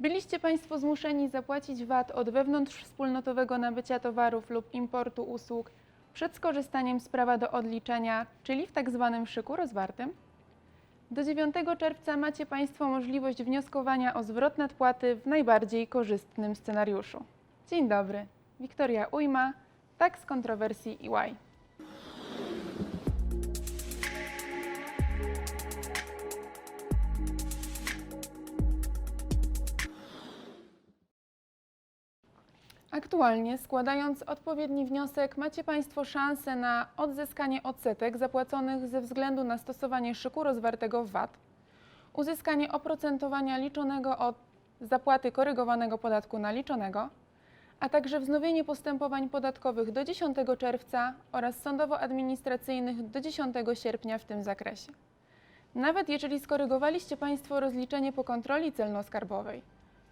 Byliście Państwo zmuszeni zapłacić VAT od wewnątrzwspólnotowego nabycia towarów lub importu usług przed skorzystaniem z prawa do odliczenia, czyli w tak zwanym szyku rozwartym? Do 9 czerwca macie Państwo możliwość wnioskowania o zwrot nadpłaty w najbardziej korzystnym scenariuszu. Dzień dobry, Wiktoria Ujma, tak z kontrowersji EY. Aktualnie składając odpowiedni wniosek macie Państwo szansę na odzyskanie odsetek zapłaconych ze względu na stosowanie szyku rozwartego w VAT, uzyskanie oprocentowania liczonego od zapłaty korygowanego podatku naliczonego, a także wznowienie postępowań podatkowych do 10 czerwca oraz sądowo-administracyjnych do 10 sierpnia w tym zakresie. Nawet jeżeli skorygowaliście Państwo rozliczenie po kontroli celno-skarbowej,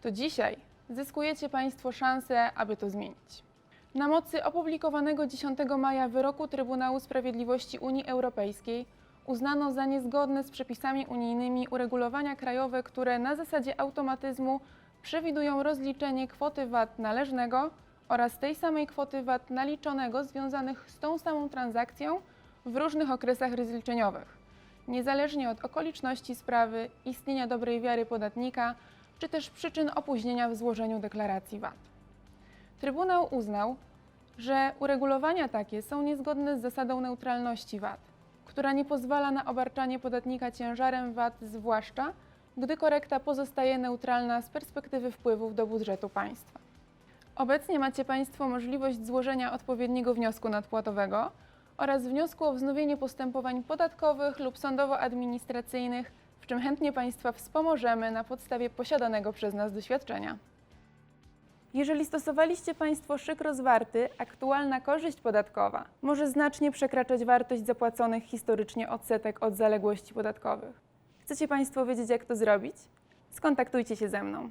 to dzisiaj zyskujecie Państwo szansę, aby to zmienić. Na mocy opublikowanego 10 maja wyroku Trybunału Sprawiedliwości Unii Europejskiej uznano za niezgodne z przepisami unijnymi uregulowania krajowe, które na zasadzie automatyzmu przewidują rozliczenie kwoty VAT należnego oraz tej samej kwoty VAT naliczonego związanych z tą samą transakcją w różnych okresach rozliczeniowych, niezależnie od okoliczności sprawy, istnienia dobrej wiary podatnika czy też przyczyn opóźnienia w złożeniu deklaracji VAT. Trybunał uznał, że uregulowania takie są niezgodne z zasadą neutralności VAT, która nie pozwala na obarczanie podatnika ciężarem VAT, zwłaszcza gdy korekta pozostaje neutralna z perspektywy wpływów do budżetu państwa. Obecnie macie Państwo możliwość złożenia odpowiedniego wniosku nadpłatowego oraz wniosku o wznowienie postępowań podatkowych lub sądowo-administracyjnych, w czym chętnie Państwa wspomożemy na podstawie posiadanego przez nas doświadczenia. Jeżeli stosowaliście Państwo szyk rozwarty, aktualna korzyść podatkowa może znacznie przekraczać wartość zapłaconych historycznie odsetek od zaległości podatkowych. Chcecie Państwo wiedzieć, jak to zrobić? Skontaktujcie się ze mną.